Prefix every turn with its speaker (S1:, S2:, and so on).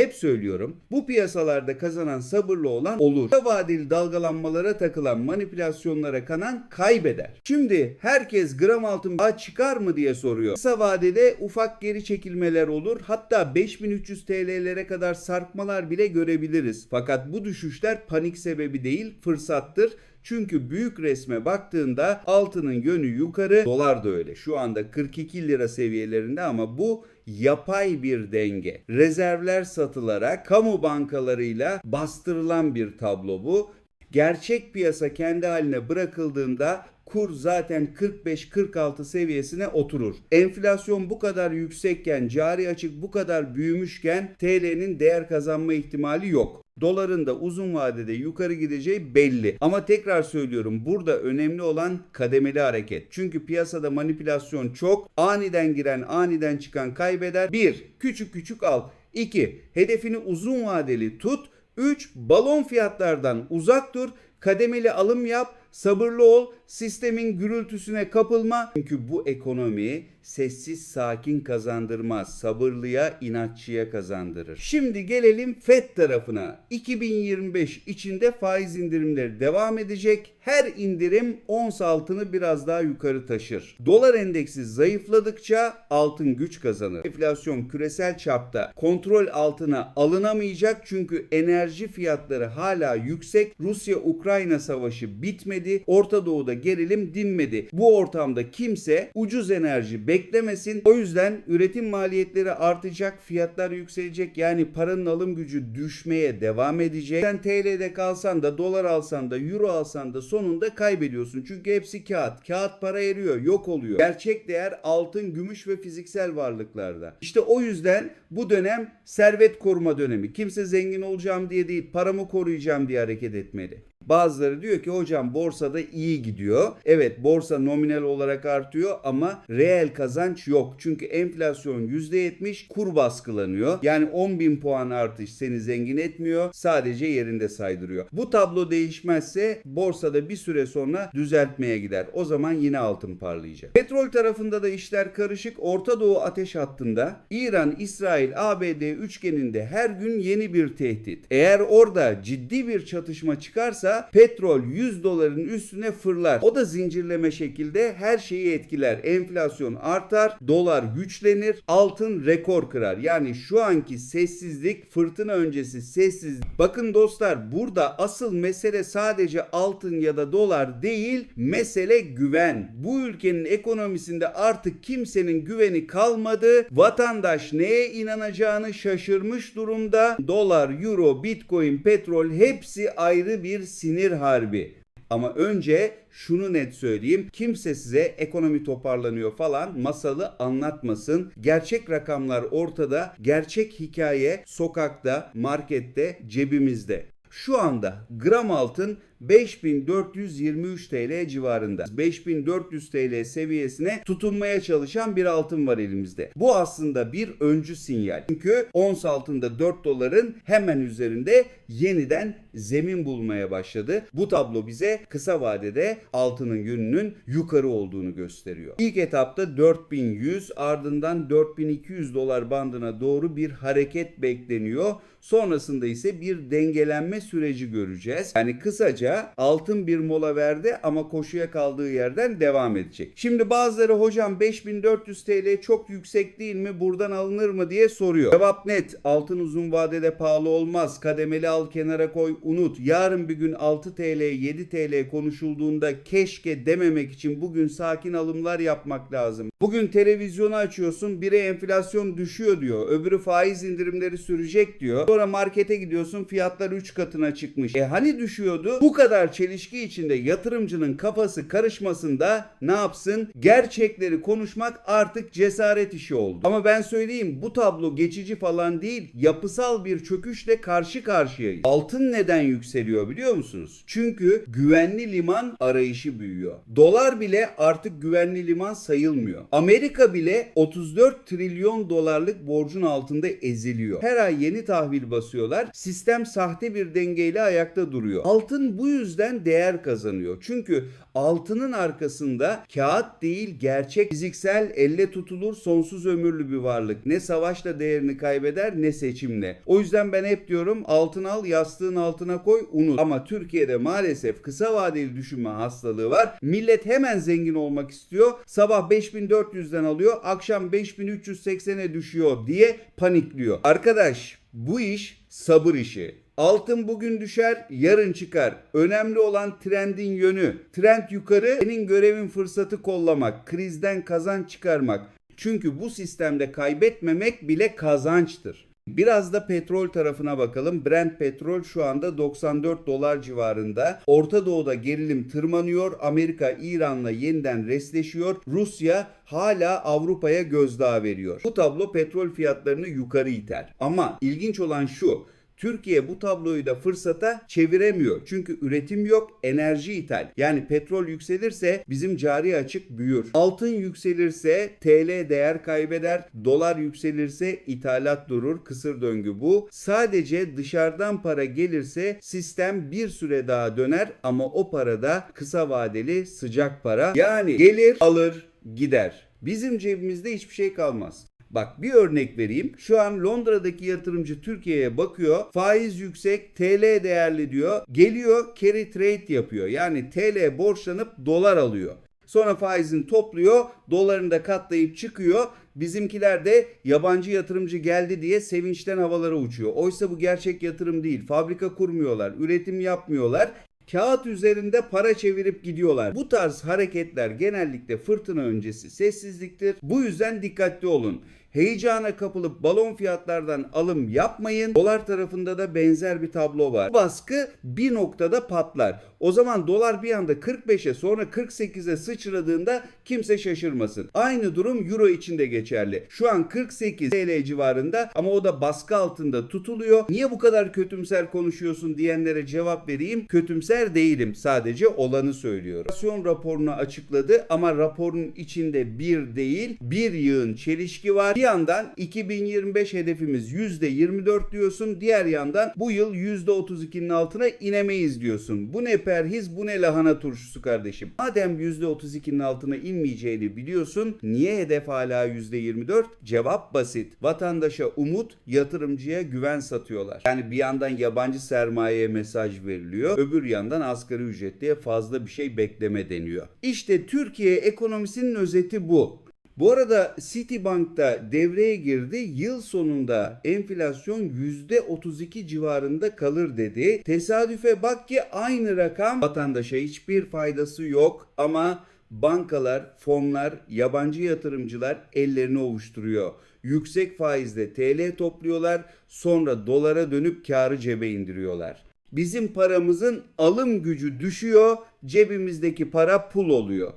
S1: Hep söylüyorum. Bu piyasalarda kazanan sabırlı olan olur. Kısa vadeli dalgalanmalara takılan manipülasyonlara kanan kaybeder. Şimdi herkes gram altın daha çıkar mı diye soruyor. Kısa vadede ufak geri çekilmeler olur. Hatta 5300 TL'lere kadar sarkmalar bile görebiliriz. Fakat bu düşüşler panik sebebi değil fırsattır. Çünkü büyük resme baktığında altının yönü yukarı, dolar da öyle. Şu anda 42 lira seviyelerinde ama bu yapay bir denge. Rezervler satılarak kamu bankalarıyla bastırılan bir tablo bu. Gerçek piyasa kendi haline bırakıldığında kur zaten 45-46 seviyesine oturur. Enflasyon bu kadar yüksekken, cari açık bu kadar büyümüşken TL'nin değer kazanma ihtimali yok. Doların da uzun vadede yukarı gideceği belli. Ama tekrar söylüyorum burada önemli olan kademeli hareket. Çünkü piyasada manipülasyon çok. Aniden giren, aniden çıkan kaybeder. 1. Küçük küçük al. 2. Hedefini uzun vadeli tut. 3. Balon fiyatlardan uzak dur. Kademeli alım yap. Sabırlı ol. Sistemin gürültüsüne kapılma. Çünkü bu ekonomi sessiz sakin kazandırmaz. Sabırlıya, inatçıya kazandırır. Şimdi gelelim FED tarafına. 2025 içinde faiz indirimleri devam edecek. Her indirim ons altını biraz daha yukarı taşır. Dolar endeksi zayıfladıkça altın güç kazanır. Enflasyon küresel çapta kontrol altına alınamayacak çünkü enerji fiyatları hala yüksek. Rusya-Ukrayna savaşı bitmedi. Orta Doğu'da gerilim dinmedi. Bu ortamda kimse ucuz enerji beklemesin. O yüzden üretim maliyetleri artacak, fiyatlar yükselecek. Yani paranın alım gücü düşmeye devam edecek. Sen TL'de kalsan da dolar alsan da euro alsan da sonunda kaybediyorsun. Çünkü hepsi kağıt. Kağıt para eriyor, yok oluyor. Gerçek değer altın, gümüş ve fiziksel varlıklarda. İşte o yüzden bu dönem servet koruma dönemi. Kimse zengin olacağım diye değil, paramı koruyacağım diye hareket etmeli. Bazıları diyor ki hocam borsada iyi gidiyor. Evet borsa nominal olarak artıyor ama reel kazanç yok. Çünkü enflasyon %70 kur baskılanıyor. Yani 10 bin puan artış seni zengin etmiyor. Sadece yerinde saydırıyor. Bu tablo değişmezse borsada bir süre sonra düzeltmeye gider. O zaman yine altın parlayacak. Petrol tarafında da işler karışık. Orta Doğu ateş hattında İran, İsrail, ABD üçgeninde her gün yeni bir tehdit. Eğer orada ciddi bir çatışma çıkarsa petrol 100 doların üstüne fırlar. O da zincirleme şekilde her şeyi etkiler. Enflasyon artar, dolar güçlenir, altın rekor kırar. Yani şu anki sessizlik, fırtına öncesi sessizlik. Bakın dostlar burada asıl mesele sadece altın ya da dolar değil, mesele güven. Bu ülkenin ekonomisinde artık kimsenin güveni kalmadı. Vatandaş neye inanacağını şaşırmış durumda. Dolar, euro, bitcoin, petrol hepsi ayrı bir sinir harbi. Ama önce şunu net söyleyeyim. Kimse size ekonomi toparlanıyor falan masalı anlatmasın. Gerçek rakamlar ortada. Gerçek hikaye sokakta, markette, cebimizde. Şu anda gram altın 5423 TL civarında. 5400 TL seviyesine tutunmaya çalışan bir altın var elimizde. Bu aslında bir öncü sinyal. Çünkü ons altında 4 doların hemen üzerinde yeniden zemin bulmaya başladı. Bu tablo bize kısa vadede altının yönünün yukarı olduğunu gösteriyor. İlk etapta 4100 ardından 4200 dolar bandına doğru bir hareket bekleniyor. Sonrasında ise bir dengelenme süreci göreceğiz. Yani kısaca altın bir mola verdi ama koşuya kaldığı yerden devam edecek. Şimdi bazıları hocam 5400 TL çok yüksek değil mi? Buradan alınır mı diye soruyor. Cevap net. Altın uzun vadede pahalı olmaz. Kademeli al kenara koy unut. Yarın bir gün 6 TL 7 TL konuşulduğunda keşke dememek için bugün sakin alımlar yapmak lazım. Bugün televizyonu açıyorsun biri enflasyon düşüyor diyor. Öbürü faiz indirimleri sürecek diyor. Sonra markete gidiyorsun fiyatlar 3 katına çıkmış. E hani düşüyordu? Bu kadar çelişki içinde yatırımcının kafası karışmasında ne yapsın? Gerçekleri konuşmak artık cesaret işi oldu. Ama ben söyleyeyim bu tablo geçici falan değil. Yapısal bir çöküşle karşı karşıyayız. Altın neden yükseliyor biliyor musunuz? Çünkü güvenli liman arayışı büyüyor. Dolar bile artık güvenli liman sayılmıyor. Amerika bile 34 trilyon dolarlık borcun altında eziliyor. Her ay yeni tahvil basıyorlar. Sistem sahte bir dengeyle ayakta duruyor. Altın bu yüzden değer kazanıyor. Çünkü altının arkasında kağıt değil gerçek fiziksel elle tutulur sonsuz ömürlü bir varlık. Ne savaşla değerini kaybeder ne seçimle. O yüzden ben hep diyorum altın al yastığın altına koy unut. Ama Türkiye'de maalesef kısa vadeli düşünme hastalığı var. Millet hemen zengin olmak istiyor. Sabah 5400'den alıyor akşam 5380'e düşüyor diye panikliyor. Arkadaş bu iş sabır işi. Altın bugün düşer, yarın çıkar. Önemli olan trendin yönü. Trend yukarı, senin görevin fırsatı kollamak, krizden kazanç çıkarmak. Çünkü bu sistemde kaybetmemek bile kazançtır. Biraz da petrol tarafına bakalım. Brent petrol şu anda 94 dolar civarında. Orta Doğu'da gerilim tırmanıyor. Amerika İran'la yeniden resleşiyor. Rusya hala Avrupa'ya gözdağı veriyor. Bu tablo petrol fiyatlarını yukarı iter. Ama ilginç olan şu. Türkiye bu tabloyu da fırsata çeviremiyor. Çünkü üretim yok, enerji ithal. Yani petrol yükselirse bizim cari açık büyür. Altın yükselirse TL değer kaybeder, dolar yükselirse ithalat durur. Kısır döngü bu. Sadece dışarıdan para gelirse sistem bir süre daha döner ama o para da kısa vadeli sıcak para. Yani gelir, alır, gider. Bizim cebimizde hiçbir şey kalmaz. Bak bir örnek vereyim. Şu an Londra'daki yatırımcı Türkiye'ye bakıyor. Faiz yüksek, TL değerli diyor. Geliyor carry trade yapıyor. Yani TL borçlanıp dolar alıyor. Sonra faizini topluyor, dolarını da katlayıp çıkıyor. Bizimkiler de yabancı yatırımcı geldi diye sevinçten havalara uçuyor. Oysa bu gerçek yatırım değil. Fabrika kurmuyorlar, üretim yapmıyorlar. Kağıt üzerinde para çevirip gidiyorlar. Bu tarz hareketler genellikle fırtına öncesi sessizliktir. Bu yüzden dikkatli olun. Heyecana kapılıp balon fiyatlardan alım yapmayın. Dolar tarafında da benzer bir tablo var. Bu baskı bir noktada patlar. O zaman dolar bir anda 45'e sonra 48'e sıçradığında kimse şaşırmasın. Aynı durum euro için de geçerli. Şu an 48 TL civarında ama o da baskı altında tutuluyor. Niye bu kadar kötümser konuşuyorsun diyenlere cevap vereyim. Kötümser değilim. Sadece olanı söylüyorum. Enflasyon raporunu açıkladı ama raporun içinde bir değil bir yığın çelişki var. Bir yandan 2025 hedefimiz %24 diyorsun. Diğer yandan bu yıl %32'nin altına inemeyiz diyorsun. Bu ne perhiz bu ne lahana turşusu kardeşim. Madem %32'nin altına inmeyeceğini biliyorsun niye hedef hala %24? Cevap basit. Vatandaşa umut, yatırımcıya güven satıyorlar. Yani bir yandan yabancı sermayeye mesaj veriliyor. Öbür yandan asgari ücretliye fazla bir şey bekleme deniyor. İşte Türkiye ekonomisinin özeti bu. Bu arada Citibank'ta devreye girdi. Yıl sonunda enflasyon %32 civarında kalır dedi. Tesadüfe bak ki aynı rakam vatandaşa hiçbir faydası yok ama bankalar, fonlar, yabancı yatırımcılar ellerini ovuşturuyor. Yüksek faizle TL topluyorlar, sonra dolara dönüp karı cebe indiriyorlar. Bizim paramızın alım gücü düşüyor, cebimizdeki para pul oluyor.